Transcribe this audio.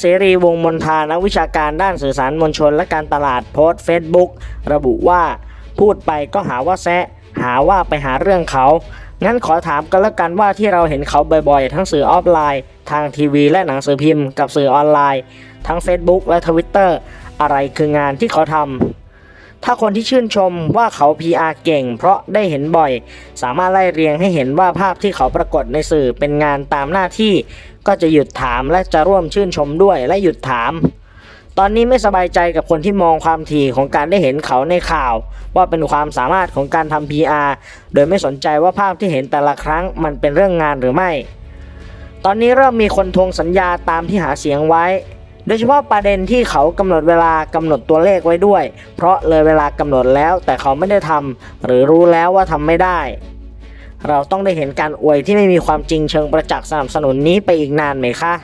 เสรีวงมนทานักวิชาการด้านสื่อสารมวลชนและการตลาดโพสต์เฟซบุ๊กระบุว่าพูดไปก็หาว่าแซะ หาว่าไปหาเรื่องเขา งั้นขอถามกันละกันว่าที่เราเห็นเขาบ่อยๆ ทั้งสื่อออฟไลน์ ทางทีวีและหนังสือพิมพ์กับสื่อออนไลน์ ทั้ง Facebook และ Twitter อะไรคืองานที่เขาทำ ถ้าคนที่ชื่นชมว่าเขา PR เก่ง เพราะได้เห็นบ่อย สามารถไล่เรียงให้เห็นว่าภาพที่เขาปรากฏในสื่อเป็นงานตามหน้าที่ ก็จะหยุดถามและจะร่วมชื่นชมด้วยและหยุดถาม ตอนนี้ไม่สบายใจกับคนที่มองความถี่ของการได้เห็นเขาในข่าว ว่าเป็นความสามารถของการทำ PR โดยไม่สนใจว่าภาพที่เห็นแต่ละครั้งมันเป็นเรื่องงานหรือไม่ ตอนนี้เริ่มมีคนทวงสัญญาตามที่หาเสียงไว้ โดยเฉพาะประเด็นที่เขากำหนดเวลากำหนดตัวเลขไว้ด้วย เพราะเลยเวลากำหนดแล้วแต่เขาไม่ได้ทำหรือรู้แล้วว่าทำไม่ได้ เราต้องได้เห็นการอวยที่ไม่มีความจริงเชิงประจักษ์สนับสนุนนี้ไปอีกนานไหมคะ